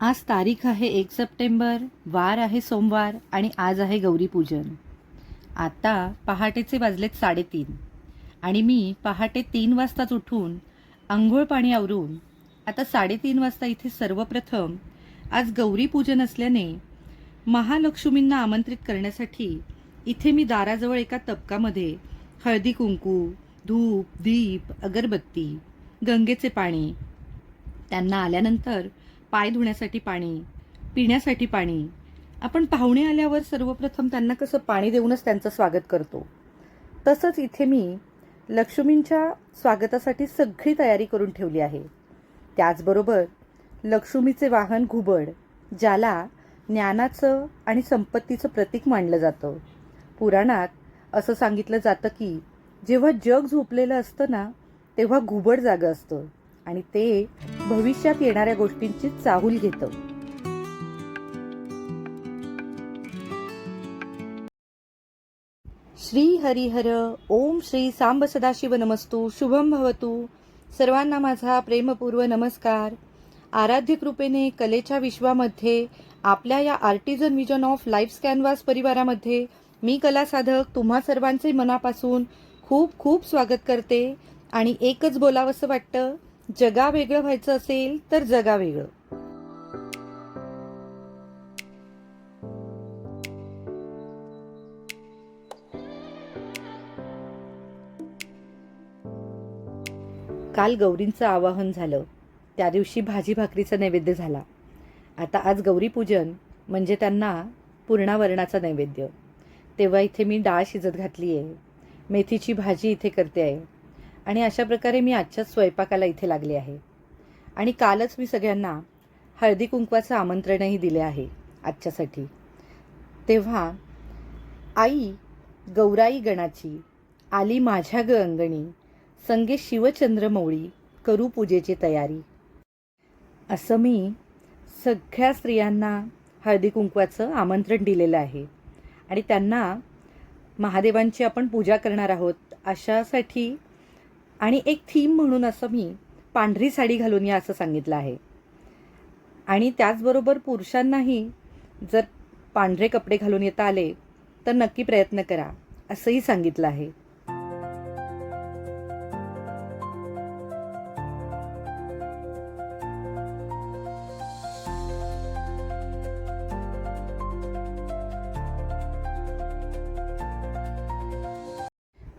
आज तारीख आहे एक सप्टेंबर वार आहे सोमवार आणि आज आहे गौरीपूजन आता पहाटेचे वाजलेत साडेतीन आणि मी पहाटे तीन वाजताच उठून आंघोळ पाणी आवरून आता साडेतीन वाजता इथे सर्वप्रथम आज गौरीपूजन असल्याने महालक्ष्मींना आमंत्रित करण्यासाठी इथे मी दाराजवळ एका तबकामध्ये हळदी कुंकू धूप दीप अगरबत्ती गंगेचे पाणी त्यांना आल्यानंतर पाय धुण्यासाठी पाणी पिण्यासाठी पाणी. आपण पाहुणे आल्यावर सर्वप्रथम त्यांना कसं पाणी देऊनच त्यांचं स्वागत करतो. तसंच इथे मी लक्ष्मींच्या स्वागतासाठी सगळी तयारी करून ठेवली आहे. त्याचबरोबर लक्ष्मीचे वाहन घुबड ज्याला ज्ञानाचं आणि संपत्तीचं प्रतीक मानलं जातं. पुराणात असं सांगितलं जातं की जेव्हा जग झोपलेलं असतं ना तेव्हा घुबड जागं असतं. आणि ते भविष्यात येणाऱ्या गोष्टींची चाहूल घेतं. श्री हरिहर ओम श्री सांब सदाशिव नमस्तू शुभम भवतु. सर्वांना माझा प्रेमपूर्व नमस्कार. आराध्य कृपेने कलेच्या विश्वामध्ये आपल्या या artisan vision of life canvas परिवारामध्ये मी कला साधक तुम्हा सर्वांचे मनापासून खूप खूप स्वागत करते. आणि एकच बोलावंसं वाटतं जगा वेगळं व्हायचं असेल तर जगा वेगळं. काल गौरींचं आवाहन झालं. त्या दिवशी भाजी भाकरीचा नैवेद्य झाला. आता आज गौरीपूजन म्हणजे त्यांना पूर्णावरणाचा नैवेद्य. तेव्हा इथे मी डाळ शिजत घातली आहे मेथीची भाजी इथे करते आहे आणि अशा प्रकारे मी आजच्याच स्वयंपाकाला इथे लागले आहे. आणि कालच मी सगळ्यांना हळदी कुंकवाचं आमंत्रणही दिले आहे आजच्यासाठी. तेव्हा आई गौराई गणाची आली माझ्या ग अंगणी संगे शिवचंद्रमौळी करू पूजेची तयारी. असं मी सगळ्या स्त्रियांना हळदी कुंकवाचं आमंत्रण दिलेलं आहे. आणि त्यांना महादेवांची आपण पूजा करणार आहोत अशासाठी आणि एक थीम म्हणून असं मी पांढरी साडी घालून या असं सांगितलं आहे. आणि त्याचबरोबर पुरुषांनाही जर पांढरे कपडे घालून येता आले तर नक्की प्रयत्न करा असंही सांगितलं आहे.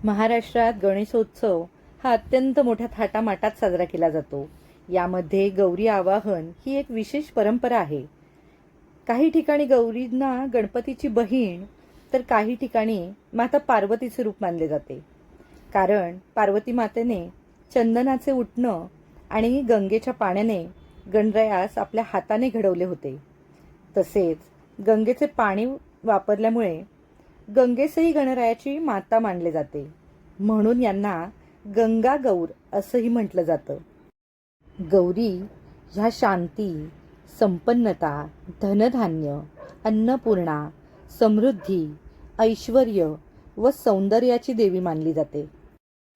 महाराष्ट्रात गणेशोत्सव हा अत्यंत मोठ्या थाटामाटात साजरा केला जातो. यामध्ये गौरी आवाहन ही एक विशेष परंपरा आहे. काही ठिकाणी गौरींना गणपतीची बहीण तर काही ठिकाणी माता पार्वतीचे रूप मानले जाते. कारण पार्वती मातेने चंदनाचे उठणं आणि गंगेच्या पाण्याने गणरायास आपल्या हाताने घडवले होते. तसेच गंगेचे पाणी वापरल्यामुळे गंगेसही गणरायाची माता मानले जाते. म्हणून यांना गंगा गौर असंही म्हटलं जातं. गौरी ह्या शांती संपन्नता धनधान्य अन्नपूर्णा समृद्धी ऐश्वर व सौंदर्याची देवी मानली जाते.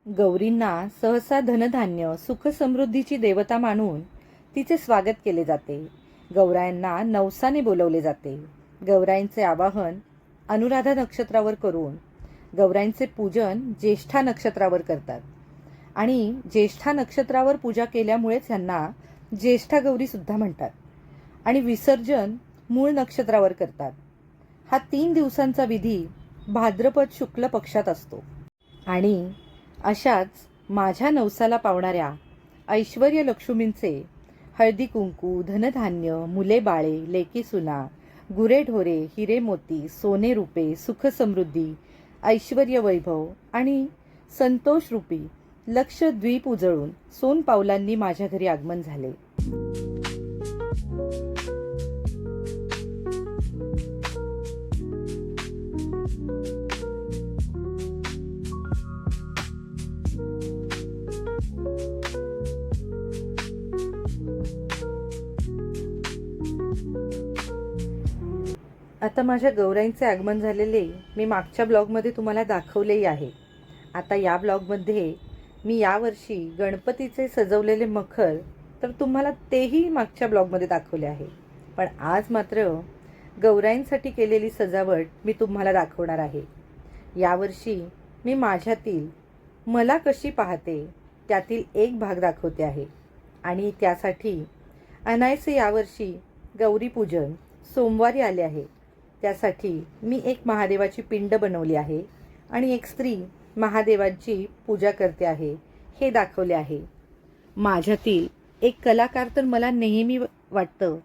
गौरींना सहसा धनधान्य सुखसमृद्धीची देवता मानून तिचे स्वागत केले जाते. गौरायांना नवसाने बोलवले जाते. गौराईंचे आवाहन अनुराधा नक्षत्रावर करून गौराईंचे पूजन ज्येष्ठा नक्षत्रावर करतात. आणि ज्येष्ठा नक्षत्रावर पूजा केल्यामुळेच यांना ज्येष्ठा गौरीसुद्धा म्हणतात. आणि विसर्जन मूळ नक्षत्रावर करतात. हा तीन दिवसांचा विधी भाद्रपद शुक्ल पक्षात असतो. आणि अशाच माझ्या नवसाला पावणाऱ्या ऐश्वर लक्ष्मींचे हळदी कुंकू धनधान्य मुले बाळे लेकी सुना गुरे ढोरे हिरे मोती सोने रूपे सुख समृद्धी ऐश्वर वैभव आणि संतोष रूपी लक्ष द्वीप उजळून सोन पावलांनी माझ्या घरी आगमन झाले. आता माझ्या गौराईंचे आगमन झालेले मी मागच्या ब्लॉगमध्ये तुम्हाला दाखवलेही आहे. आता या ब्लॉगमध्ये मी यावर्षी गणपतीचे सजवलेले मखर तर तुम्हाला तेही मागच्या ब्लॉगमध्ये दाखवले आहे. पण आज मात्र गौराईंसाठी केलेली सजावट मी तुम्हाला दाखवणार आहे. यावर्षी मी माझ्यातील मला कशी पाहते त्यातील एक भाग दाखवते आहे. आणि त्यासाठी अनायसे यावर्षी गौरीपूजन सोमवारी आले आहे. त्यासाठी मी एक महादेवाची पिंड बनवली आहे. आणि एक स्त्री महादेवांची पूजा करते आहे. हे दाखवले आहे. माझ्यातील एक कलाकार तर मला नेहमी वाटतं.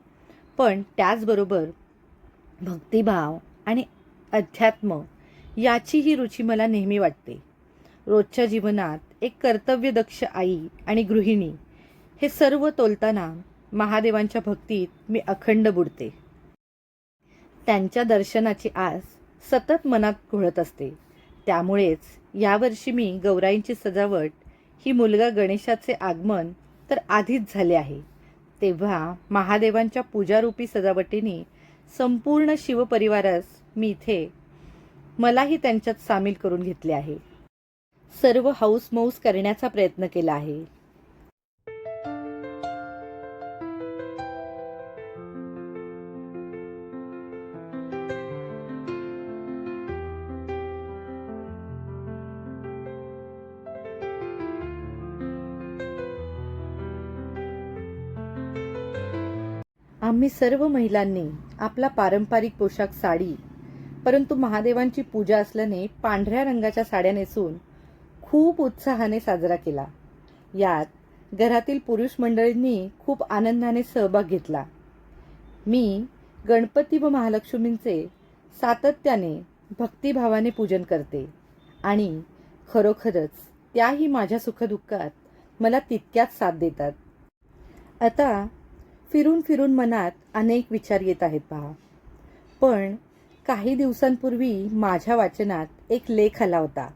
पण त्याचबरोबर भक्तिभाव आणि अध्यात्म याचीही रुची मला नेहमी वाटते. रोजच्या जीवनात एक कर्तव्यदक्ष आई आणि गृहिणी हे सर्व तोलताना महादेवांच्या भक्तीत मी अखंड बुडते. त्यांच्या दर्शनाची आस सतत मनात घोळत असते. त्यामुळेच यावर्षी मी गौराईंची सजावट ही मुलगा गणेशाचे आगमन तर आधीच झाले आहे. तेव्हा महादेवांच्या पूजारूपी सजावटीने संपूर्ण शिवपरिवारास मी इथे मलाही त्यांच्यात सामील करून घेतले आहे. सर्व हाऊस मौस करण्याचा प्रयत्न केला आहे. आम्ही सर्व महिलांनी आपला पारंपरिक पोशाख साडी परंतु महादेवांची पूजा असल्याने पांढऱ्या रंगाच्या साड्या नेसून खूप उत्साहाने साजरा केला. यात घरातील पुरुष मंडळींनी खूप आनंदाने सहभाग घेतला. मी गणपती व महालक्ष्मींचे सातत्याने भक्तिभावाने पूजन करते आणि खरोखरच त्याही माझ्या सुखदुःखात मला तितक्याच साथ देतात. आता फिरून फिरून मनात अनेक विचार येत आहेत पहा. पण काही दिवसांपूर्वी माझ्या वाचनात एक लेख आला होता.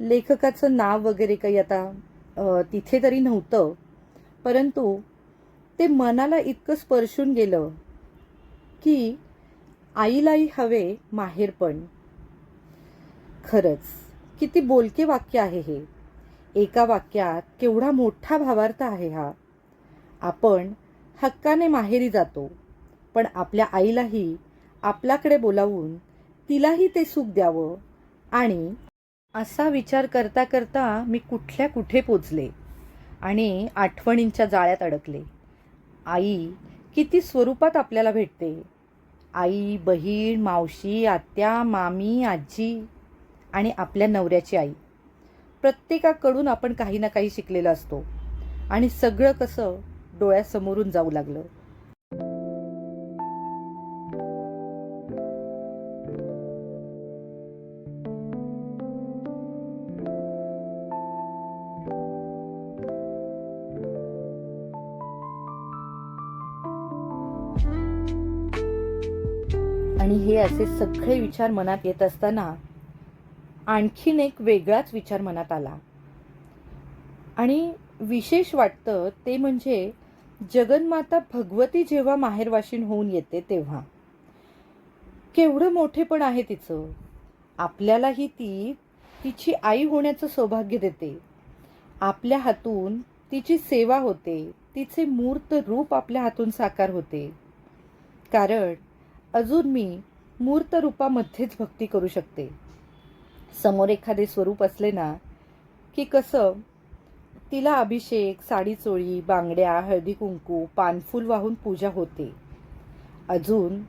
लेखकाचं नाव वगैरे काही आता तिथे तरी नव्हतं. परंतु ते मनाला इतकं स्पर्शून गेलं की आईलाही हवे माहेरपण खरंच किती बोलके वाक्य आहे हे. एका वाक्यात केवढा मोठा भावार्थ आहे हा. आपण हक्काने माहेरी जातो. पण आपल्या आईलाही आपल्याकडे बोलावून तिलाही ते सुख द्यावं. आणि असा विचार करता करता मी कुठल्या कुठे पोचले आणि आठवणींच्या जाळ्यात अडकले. आई किती स्वरूपात आपल्याला भेटते. आई बहीण मावशी आत्या मामी आजी आणि आपल्या नवऱ्याची आई. प्रत्येकाकडून आपण काही ना काही शिकलेलं असतो. आणि सगळं कसं डोळ्यासमोरून जाऊ लागलं. आणि हे असे सगळे विचार मनात येत असताना आणखीन एक वेगळाच विचार मनात आला. आणि विशेष वाटतं ते म्हणजे जगन्माता भगवती जेव्हा माहेरवाशीन होऊन येते तेव्हा. केवढं मोठेपण आहे तिचं. आपल्यालाही ती तिची आई होण्याचं सौभाग्य देते. आपल्या हातून तिची सेवा होते. तिचे मूर्त रूप आपल्या हातून साकार होते. कारण अजून मी मूर्त रूपामध्येच भक्ती करू शकते. समोर एखादे स्वरूप असले ना की कसं तिला अभिषेक साडी चोळी बांगड्या हळदी कुंकू पानफूल वाहून पूजा होते. अजून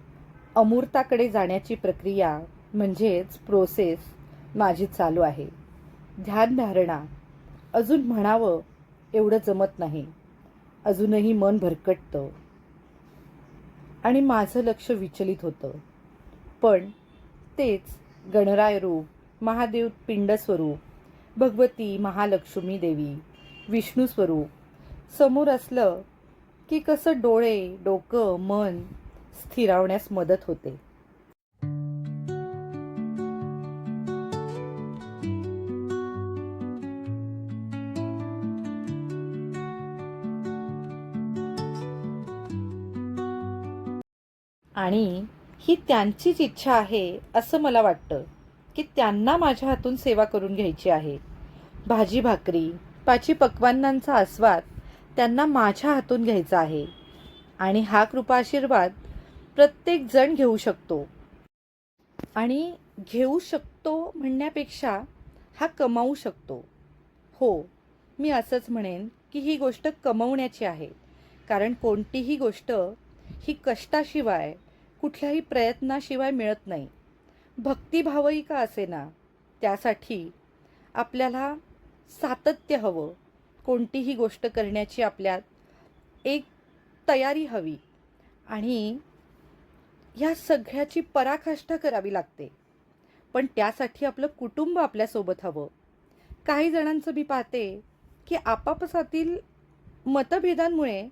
अमूर्ताकडे जाण्याची प्रक्रिया म्हणजेच प्रोसेस माझी चालू आहे. ध्यानधारणा अजून म्हणावं एवढं जमत नाही. अजूनही मन भरकटतं. आणि माझं लक्ष विचलित होतं. पण तेच गणराय रूप महादेव पिंड स्वरूप भगवती महालक्ष्मी देवी. विष्णू स्वरूप. समोर असलं की कसं डोळे डोकं मन स्थिरावण्यास मदत होते. आणि ही त्यांचीच इच्छा आहे असं मला वाटतं की त्यांना माझ्या हातून सेवा करून घ्यायची आहे. भाजी भाकरी पाची पक्वान्नांचा आस्वाद त्यांना माझ्या हातून घ्यायचा आहे. आणि हा कृपा आशीर्वाद प्रत्येक जण घेऊ शकतो. आणि घेऊ शकतो म्हणण्यापेक्षा हा कमावू शकतो. हो मी असंच म्हणेन की ही गोष्ट कमवण्याची आहे. कारण कोणतीही गोष्ट ही कष्टाशिवाय कुठल्याही प्रयत्नाशिवाय मिळत नाही. भक्तिभावही का असेना? त्यासाठी आपल्याला सातत्य हवं. कोणतीही गोष्ट करण्याची आपल्यात एक तयारी हवी. आणि ह्या सगळ्याची पराकाष्ठा करावी लागते. पण त्यासाठी आपलं कुटुंब आपल्यासोबत हवं. काही जणांचं मी पाहते की आपापसातील मतभेदांमुळे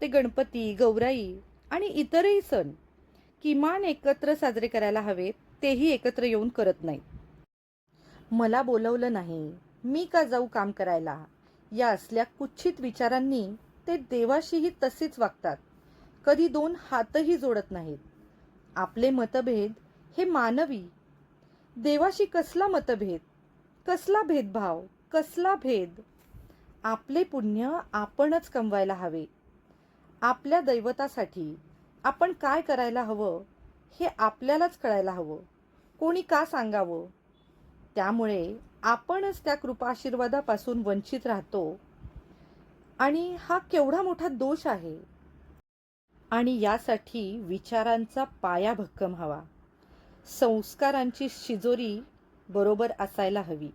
ते गणपती गौराई आणि इतरही सण किमान एकत्र साजरे करायला हवेत तेही एकत्र येऊन करत नाहीत. मला बोलवलं नाही. मी का जाऊ काम करायला? या असल्या कुच्छित विचारांनी ते देवाशीही तसेच वागतात. कधी दोन हातही जोडत नाहीत. आपले मतभेद हे मानवी. देवाशी कसला मतभेद? कसला भेदभाव? कसला भेद? आपले पुण्य आपणच कमवायला हवे. आपल्या दैवतासाठी आपण काय करायला हवं हे आपल्यालाच कळायला हवं. कोणी का सांगावं? त्यामुळे आपणच त्या कृपा आशीर्वादापासून वंचित राहतो. आणि हा केवढा मोठा दोष आहे. आणि यासाठी विचारांचा पाया भक्कम हवा. संस्कारांची शिजोरी बरोबर असायला हवी.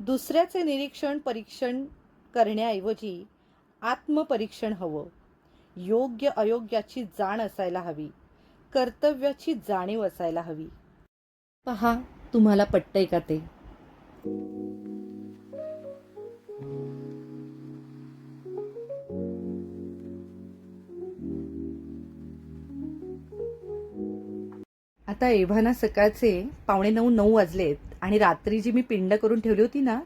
दुसऱ्याचे निरीक्षण परीक्षण करण्याऐवजी आत्मपरीक्षण हवं. योग्य अयोग्याची जाण असायला हवी. कर्तव्याची जाणीव असायला हवी. पहा तुम्हाला पटतंय का ते? आता एव्हाना सकाळचे पावणे नऊ नऊ वाजलेत आणि रात्री जी मी पिंड करून ठेवली होती ना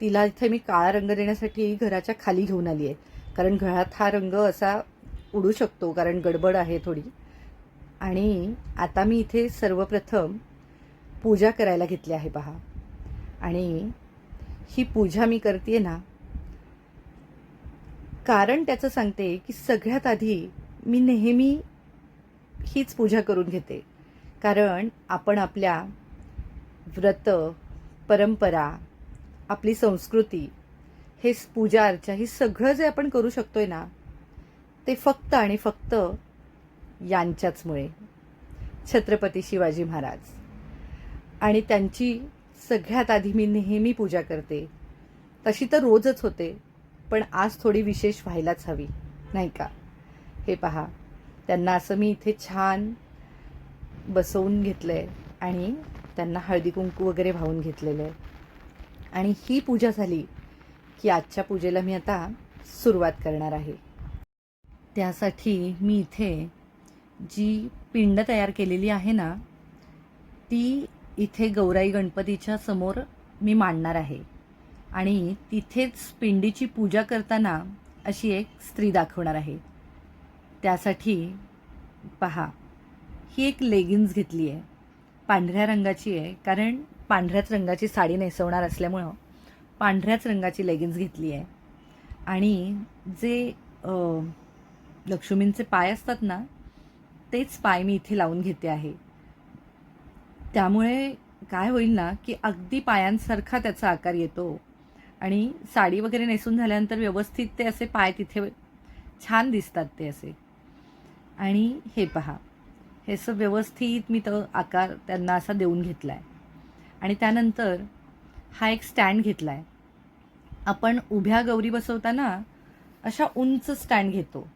तिला इथे मी काळा रंग देण्यासाठी घराच्या खाली घेऊन आली आहे. कारण घरात हा रंग असा उडू शकतो कारण गडबड आहे थोडी. आणि आता मी इथे सर्वप्रथम पूजा करायला घेतली आहे पहा. आणि ही पूजा मी करते ना कारण त्याचं सांगते की सगळ्यात आधी मी नेहमी हीच पूजा करून घेते. कारण आपण आपल्या व्रत परंपरा आपली संस्कृती हे पूजा अर्चा हे सगळं जे आपण करू शकतो आहे ना ते फक्त आणि फक्त यांच्याचमुळे. छत्रपती शिवाजी महाराज. आणि त्यांची सगळ्यात आधी मी नेहमी पूजा करते. तशी तर रोजच होते पण आज थोडी विशेष व्हायलाच हवी नाही का? हे पहा त्यांना असं मी इथे छान बसवून घेतलं आहे आणि त्यांना हळदी कुंकू वगैरे वाहून घेतलेलं आहे. आणि ही पूजा झाली की आजच्या पूजेला मी आता सुरुवात करणार आहे. त्यासाठी मी इथे जी पिंड तयार केलेली आहे ना ती इथे गौराई गणपतीच्या समोर मी मांडणार आहे. आणि तिथेच पिंडीची पूजा करताना अशी एक स्त्री दाखवणार आहे. त्यासाठी पहा ही एक लेगिन्स घेतली आहे पांढऱ्या रंगाची आहे कारण पांढऱ्याच रंगाची साडी नेसवणार असल्यामुळं पांढऱ्याच रंगाची लेगिन्स घेतली आहे आणि जे लक्ष्मींचे पाय असतात ना तेच पाय मी इथे लावून घेते आहे. त्यामुळे काय होईल ना की अगदी पायांसारखा त्याचा आकार येतो आणि साडी वगैरे नेसून झाल्यानंतर व्यवस्थित ते असे पाय तिथे छान दिसतात ते असे. आणि हे पहा हे असं व्यवस्थित मी तो आकार त्यांना असा देऊन घेतला आहे आणि त्यानंतर हा एक स्टँड घेतला आहे आपण उभ्या गौरी बसवताना अशा उंच स्टँड घेतो.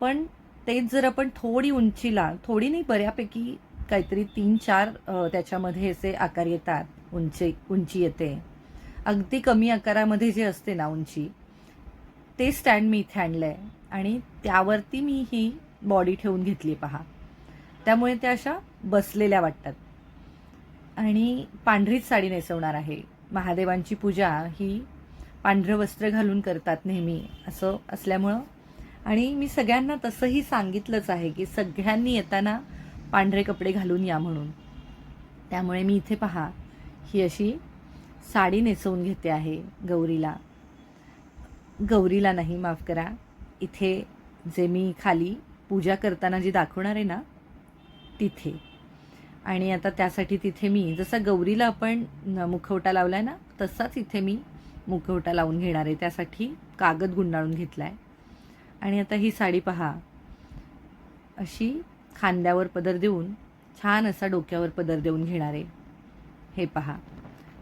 पण तेच जर आपण थोडी उंचीला थोडी नाही बऱ्यापैकी काहीतरी तीन चार त्याच्यामध्ये असे आकार येतात. उंची उंची येते. अगदी कमी आकारामध्ये जे असते ना उंची ते स्टँड मी इथे आणलं आहे आणि त्यावरती मी ही बॉडी ठेवून घेतली पहा. त्यामुळे त्या अशा बसलेल्या वाटतात. आणि पांढरीच साडी नेसवणार आहे. महादेवांची पूजा ही पांढरं वस्त्र घालून करतात नेहमी असं असल्यामुळं. आणि मी सगळ्यांना तसंही सांगितलंच आहे की सगळ्यांनी येताना पांढरे कपडे घालून या म्हणून. त्यामुळे मी इथे पहा ही अशी साडी नेसवून घेते आहे गौरीला. गौरीला नाही माफ करा. इथे जे मी खाली पूजा करताना जी दाखवणार आहे ना तिथे. आणि आता त्यासाठी तिथे मी जसा गौरीला आपण मुखवटा लावला आहे ना तसाच इथे मी मुखवटा लावून घेणार आहे. त्यासाठी कागद गुंडाळून घेतला आहे आणि आता ही साडी पहा. अशी खांद्यावर पदर देऊन छान असा डोक्यावर पदर देऊन घेणार. आहे हे पहा.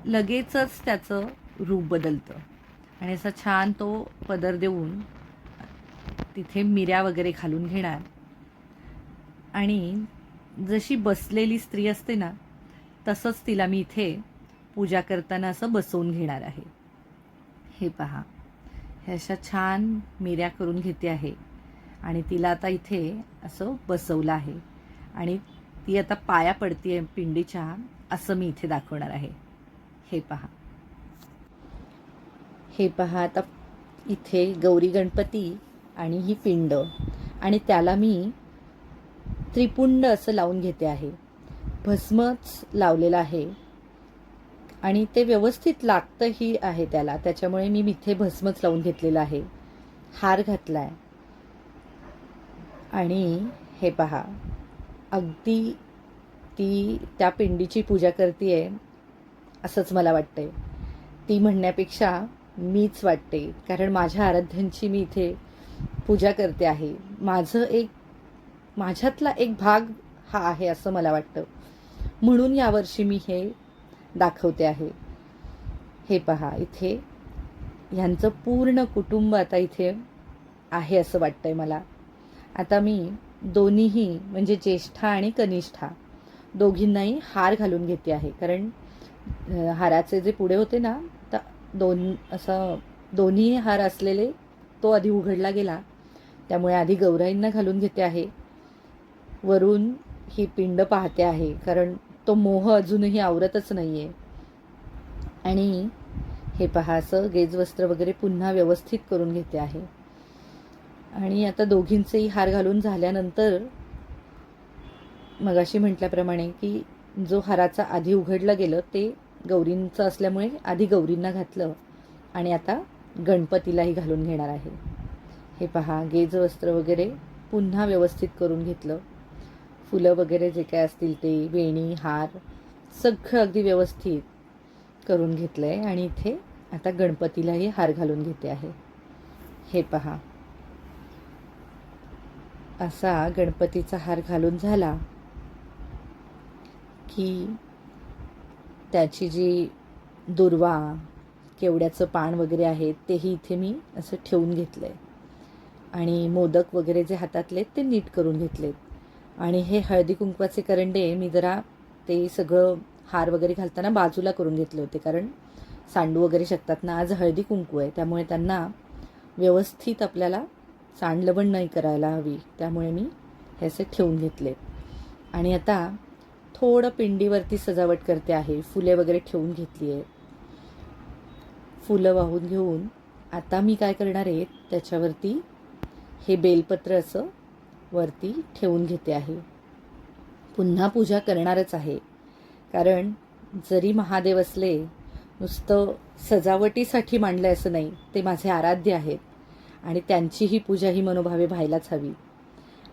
लगेचच त्याचं रूप बदलतं. आणि असा छान तो पदर देऊन तिथे मिऱ्या वगैरे घालून घेणार. आणि जशी बसलेली स्त्री असते ना तसंच तिला मी इथे पूजा करताना असं बसवून घेणार आहे. हे पहा. हे अशा छान मिऱ्या करून घेते आहे. आणि तिला आता इथे असं बसवलं आहे. आणि ती आता पाया पडतीये पिंडीच्या असं मी इथे दाखवणार आहे. हे पहा. हे पहा आता इथे गौरी गणपती आणि ही पिंड. आणि त्याला मी त्रिपुंड असं लावून घेते आहे. भस्मच लावलेलं आहे. आणि ते व्यवस्थित लागतंही आहे त्याला. त्याच्यामुळे मी इथे भस्मच लावून घेतलेलं आहे. हार घातला आहे आणि हे पहा अगदी ती त्या पिंडीची पूजा करते असंच मला वाटतंय. ती म्हणण्यापेक्षा मीच वाटते कारण माझ्या आराध्यांची मी इथे पूजा करते आहे. माझं एक माझ्यातला एक भाग हा आहे असं मला वाटतं. म्हणून यावर्षी मी हे दाखवते आहे. हे पहा इथे ह्यांचं पूर्ण कुटुंब आता इथे आहे असं वाटतंय मला. आता मी दोन्हीही म्हणजे ज्येष्ठा आणि कनिष्ठा दोघींनाही हार घालून घेते आहे. कारण हाराचे जे पुढे होते ना तर दोन असं दोन्ही हार असलेले तो आधी उघडला गेला. त्यामुळे आधी गौराईंना घालून घेते आहे. वरून ही पिंड पाहते आहे. कारण तो मोह अजूनही आवरतच नाही आहे आणि हे पहा असं गेजवस्त्र वगैरे पुन्हा व्यवस्थित करून घेते आहे. आणि आता दोघींचेही हार घालून झाल्यानंतर मगाशी म्हटल्याप्रमाणे की जो हाराचा आधी उघडलं गेलं ते गौरींचं असल्यामुळे आधी गौरींना घातलं आणि आता गणपतीलाही घालून घेणार आहे. हे पहा गेज वस्त्र वगैरे पुन्हा व्यवस्थित करून घेतलं. फुलं वगैरे जे काय असतील ते वेणी हार सगळं अगदी व्यवस्थित करून घेतलं आहे आणि इथे आता गणपतीलाही हार घालून घेते आहे. हे पहा. असा गणपतीचा हार घालून झाला की त्याची जी दुर्वा केवड्याचं पान वगैरे आहे तेही इथे मी असं ठेवून घेतलं आहे आणि मोदक वगैरे जे हातातले ते नीट करून घेतलेत. आणि हे हळदी कुंकवाचे करंडे मी जरा ते सगळं हार वगैरे घालताना बाजूला करून घेतले होते कारण सांडू वगैरे शकतात ना आज हळदी कुंकू आहे त्यामुळे त्यांना व्यवस्थित आपल्याला सांडलवण नाही करायला हवी त्यामुळे मी हे असे ठेवून घेतले. आणि आता थोडं पिंडीवरती सजावट करते आहे फुले वगैरे ठेवून घेतली आहे. फुलं वाहून घेऊन आता मी काय करणार आहे त्याच्यावरती हे बेलपत्र असं वरती ठेवून घेते आहे. पुन्हा पूजा करणारच आहे. कारण जरी महादेव असले नुसतं सजावटीसाठी मांडलं असं नाही ते माझे आराध्य आहेत. आणि त्यांचीही पूजा ही मनोभावे व्हायलाच हवी.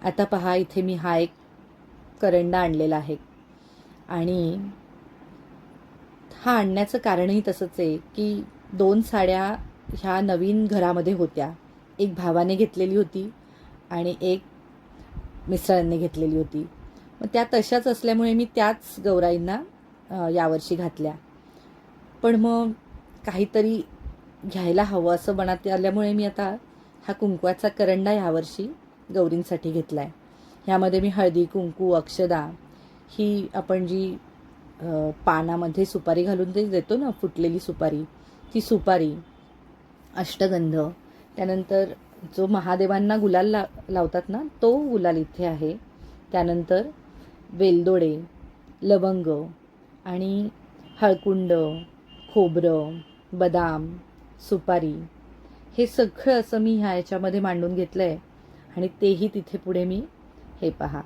आता पहा इथे मी हा एक करंडा आणलेला आहे. आणि हा आणण्याचं कारणही तसंच आहे की दोन साड्या ह्या नवीन घरामध्ये होत्या. एक भावाने घेतलेली होती आणि एक मिस्टरांनी घेतलेली होती. मग त्या तशाच असल्यामुळे मी त्याच गौराईंना यावर्षी घातल्या. पण मग काहीतरी घ्यायला हवं असं मनात आल्यामुळे मी आता हा कुंकवाचा करंडा ह्यावर्षी गौरींसाठी घेतला आहे ह्यामध्ये मी हळदी कुंकू अक्षदा ही आपण जी पानामध्ये सुपारी घालून ते देतो ना फुटलेली सुपारी ती सुपारी अष्टगंध त्यानंतर जो महादेवांना गुलाल ला लावतात ना तो गुलाल इथे आहे. त्यानंतर वेलदोडे लवंग आणि हळकुंड खोबरं बदाम सुपारी हे सगळं असं मी ह्या याच्यामध्ये मांडून घेतलं आहे आणि तेही तिथे पुढे मी हे पहा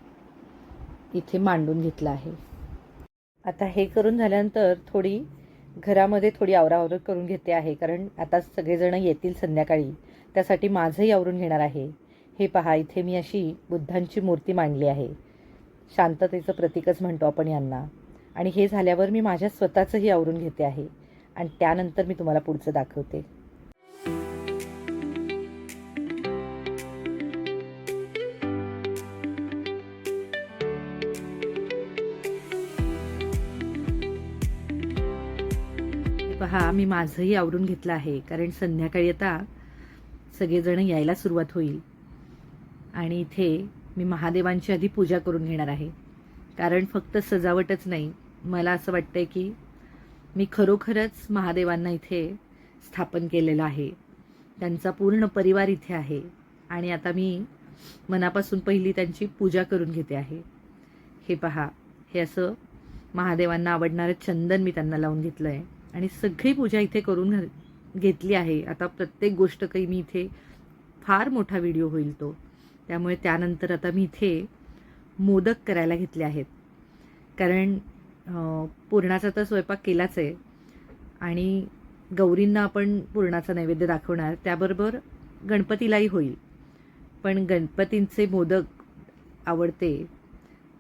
इथे मांडून घेतलं आहे. आता हे करून झाल्यानंतर थोडी घरामध्ये थोडी आवरावर करून घेते आहे कारण आता सगळेजण येतील संध्याकाळी. त्यासाठी माझंही आवरून घेणार आहे. हे पहा इथे मी अशी बुद्धांची मूर्ती मांडली आहे. शांततेचं प्रतीकच म्हणतो आपण यांना. आणि हे झाल्यावर मी माझ्या स्वतःचंही आवरून घेते आहे. आणि त्यानंतर मी तुम्हाला पुढचं दाखवते. पहा मी माझंही आवरून घेतलं आहे. कारण संध्याकाळी आता सगळेजण यायला सुरुवात होईल. आणि इथे मी महादेवांची आधी पूजा करून घेणार आहे. कारण फक्त सजावटच नाही. मला असं वाटतं आहे की मी खरोखरच महादेवांना इथे स्थापन केलेलं आहे. त्यांचा पूर्ण परिवार इथे आहे. आणि आता मी मनापासून पहिली त्यांची पूजा करून घेते आहे. हे पहा हे असं महादेवांना आवडणारं चंदन मी त्यांना लावून घेतलं आहे आणि सगळी पूजा इथे करून घ- घेतली आहे. आता प्रत्येक गोष्ट काही मी इथे फार मोठा व्हिडिओ होईल तो. त्यामुळे त्यानंतर आता मी इथे मोदक करायला घेतले आहेत. कारण पुरणाचा तर स्वयंपाक केलाच आहे. आणि गौरींना आपण पुरणाचा नैवेद्य दाखवणार. त्याबरोबर गणपतीलाही होईल. पण गणपतींचे मोदक आवडते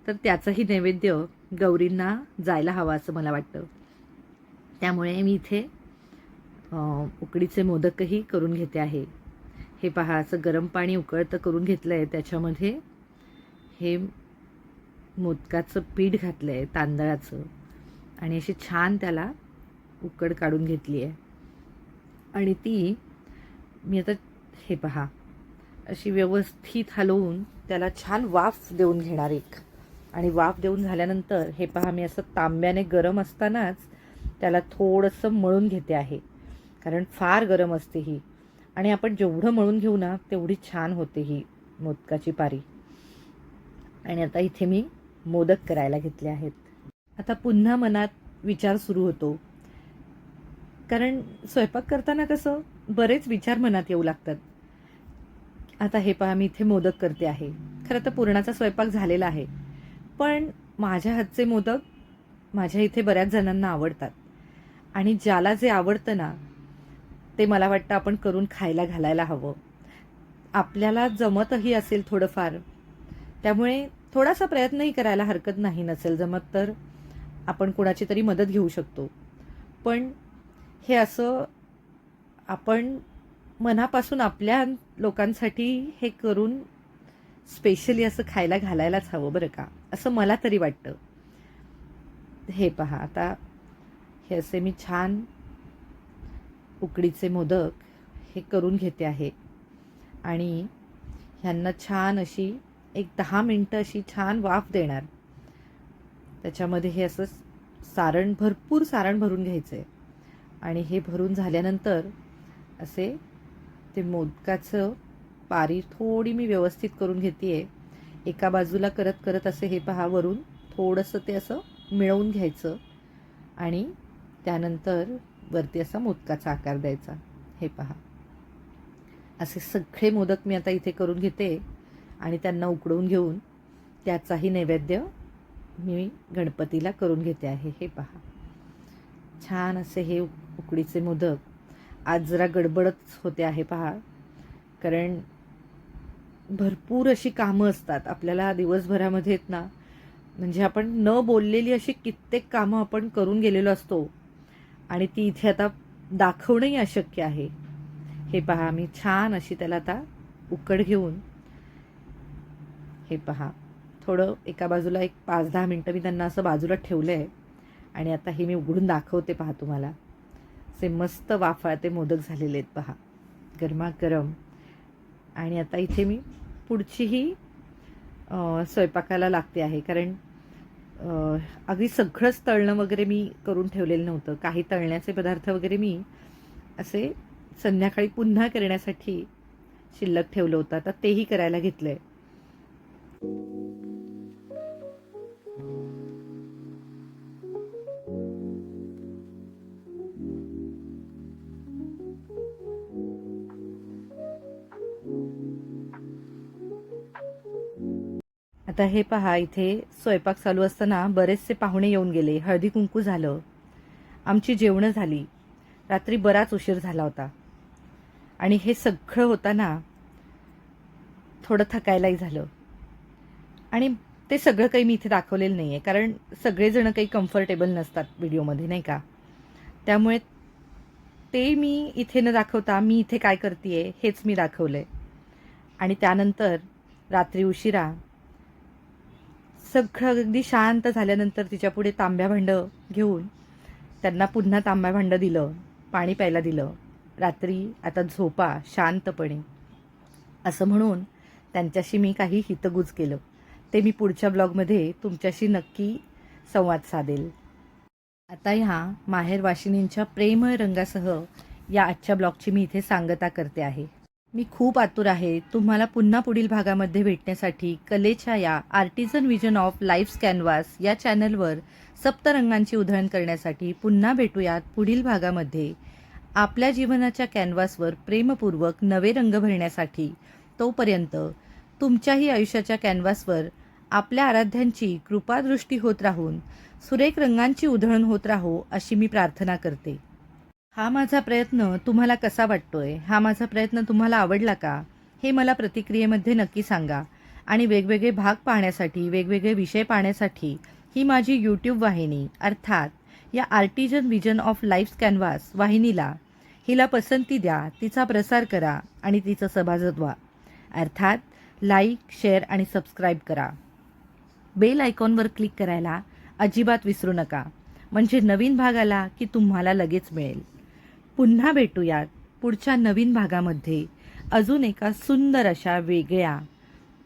तर त्याचंही नैवेद्य गौरींना जायला हवा असं मला वाटतं. त्यामुळे मी इथे उकडीचे मोदकही करून घेते आहे. हे पहा असं गरम पाणी उकळतं करून घेतलं आहे त्याच्यामध्ये हे मोदकाचं पीठ घातलं आहे तांदळाचं. आणि अशी छान त्याला उकड काढून घेतली आहे. आणि ती मी आता हे पहा अशी व्यवस्थित हलवून त्याला छान वाफ देऊन घेणार एक. आणि वाफ देऊन झाल्यानंतर हे पहा मी असं तांब्याने गरम असतानाच त्याला थोडंसं मळून घेते आहे. कारण फार गरम असते ही. आणि आपण जेवढं मळून घेऊ ना तेवढी छान होते ही मोदकाची पारी. आणि आता इथे मी मोदक करायला घेतले आहेत. आता पुन्हा मनात विचार सुरू होतो. कारण स्वयंपाक करताना कसं बरेच विचार मनात येऊ लागतात. आता हे पहा मी इथे मोदक करते आहे. खरं तर पुरणाचा स्वयंपाक झालेला आहे. पण माझ्या हातचे मोदक माझ्या इथे बऱ्याच जणांना आवडतात. आणि ज्याला जे आवडतं ना ते मला वाटतं आपण करून खायला घालायला हवं. आपल्याला जमतही असेल थोडंफार. त्यामुळे थोडासा प्रयत्नही करायला हरकत नाही नसेल जमत तर आपण कोणाची तरी मदत घेऊ शकतो. पण हे असं आपण मनापासून आपल्या लोकांसाठी हे करून स्पेशली असं खायला घालायलाच हवं बरं का असं मला तरी वाटतं. हे पहा आता हे असे मी छान उकडीचे मोदक हे करून घेते आहे. आणि ह्यांना छान अशी एक दहा मिनटं अशी छान वाफ देणार. त्याच्यामध्ये हे असं सारण भरपूर सारण भरून घ्यायचं आहे आणि हे भरून झाल्यानंतर असे ते मोदकाचं पारी थोडी मी व्यवस्थित करून घेते आहे एका बाजूला करत करत असे हे पहा वरून थोडंसं ते असं मिळवून घ्यायचं. आणि त्यानंतर वरती असा मोदकाचा आकार द्यायचा. हे पहा. असे सगळे मोदक मी आता इथे करून घेते आणि त्यांना उकडवून घेऊन त्याचाही नैवेद्य मी गणपतीला करून घेते आहे. हे पहा. छान असे हे उकडीचे मोदक आज जरा गडबडच होते आहे पहा. कारण भरपूर अशी कामं असतात. आपल्याला दिवसभरामध्ये ना म्हणजे आपण न बोललेली अशी कित्येक कामं आपण करून गेलेलो असतो. आणि ती इथे आता दाखवणंही अशक्य आहे. हे पहा मी छान अशी त्याला आता उकड घेऊन हे पहा थोडं एका बाजूला एक पाच दहा मिनटं मी त्यांना असं बाजूला ठेवलं आहे आणि आता हे मी उघडून दाखवते पहा तुम्हाला. असे मस्त वाफाळते मोदक झालेले आहेत पहा. गरमागरम. आणि आता इथे मी पुढचीही स्वयंपाकाला लागते आहे कारण अगदी सगळंच तळणं वगैरे मी करून ठेवलेलं नव्हतं. काही तळण्याचे पदार्थ वगैरे मी असे संध्याकाळी पुन्हा करण्यासाठी शिल्लक ठेवलं होतं. आता तेही करायला घेतलं आहे आता हे पहा इथे स्वयंपाक चालू असताना बरेचसे पाहुणे येऊन गेले. हळदी कुंकू झालं. आमची जेवणं झाली. रात्री बराच उशीर झाला होता. आणि हे सगळं होताना थोडं थकायलाही झालं. आणि ते सगळं काही मी इथे दाखवलेलं नाही आहे कारण सगळेजण काही कम्फर्टेबल नसतात व्हिडिओमध्ये नाही का? त्यामुळे ते मी इथे न दाखवता मी इथे काय करते हेच मी दाखवलं आहे आणि त्यानंतर रात्री उशिरा सगळं अगदी शांत झाल्यानंतर तिच्यापुढे तांब्या भांडं घेऊन त्यांना पुन्हा तांब्या भांडं दिलं पाणी प्यायला दिलं. रात्री आता झोपा शांतपणे. असं म्हणून त्यांच्याशी मी काही हितगुज केलं. ते मी पुढच्या ब्लॉगमध्ये तुमच्याशी नक्की संवाद साधेल. आता ह्या माहेर वाशिनींच्या प्रेमळ रंगासह या आजच्या ब्लॉगची मी इथे सांगता करते आहे. मी खूप आतुर आहे. तुम्हाला पुन्हा पुढील भागामध्ये भेटण्यासाठी कलेच्या या artisan vision of life canvas या चॅनलवर सप्तरंगांची उधळण करण्यासाठी पुन्हा भेटूयात पुढील भागामध्ये. आपल्या जीवनाच्या कॅनव्हासवर प्रेमपूर्वक नवे रंग भरण्यासाठी तोपर्यंत तुमच्याही आयुष्याच्या कॅनव्हासवर आपल्या आराध्यांची कृपादृष्टी होत राहून सुरेख रंगांची उधळण होत राहो अशी मी प्रार्थना करते. हा माझा प्रयत्न तुम्हाला कसा वाटतोय? हा माझा प्रयत्न तुम्हाला आवडला का? हे मला प्रतिक्रियेमध्ये नक्की सांगा. आणि वेगवेगळे भाग पाहण्यासाठी वेगवेगळे विषय पाहण्यासाठी ही माझी यूट्यूब वाहिनी अर्थात या artisan vision of life canvas वाहिनीला हिला पसंती द्या तिचा प्रसार करा आणि तिचं सभासद व्हा. अर्थात लाईक शेअर आणि सबस्क्राईब करा. बेल आयकॉनवर क्लिक करायला अजिबात विसरू नका. म्हणजे नवीन भाग आला की तुम्हाला लगेच मिळेल. पुन्हा भेटूयात पुढच्या नवीन भागामध्ये. अजून एका सुंदर अशा वेगळ्या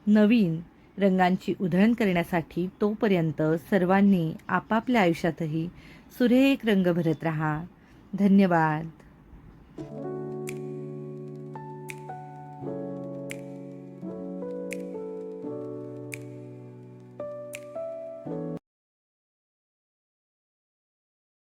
नवीन रंगांची उधळण करण्यासाठी तोपर्यंत सर्वांनी आपापल्या आयुष्यातही सुरेख रंग भरत राहा. धन्यवाद.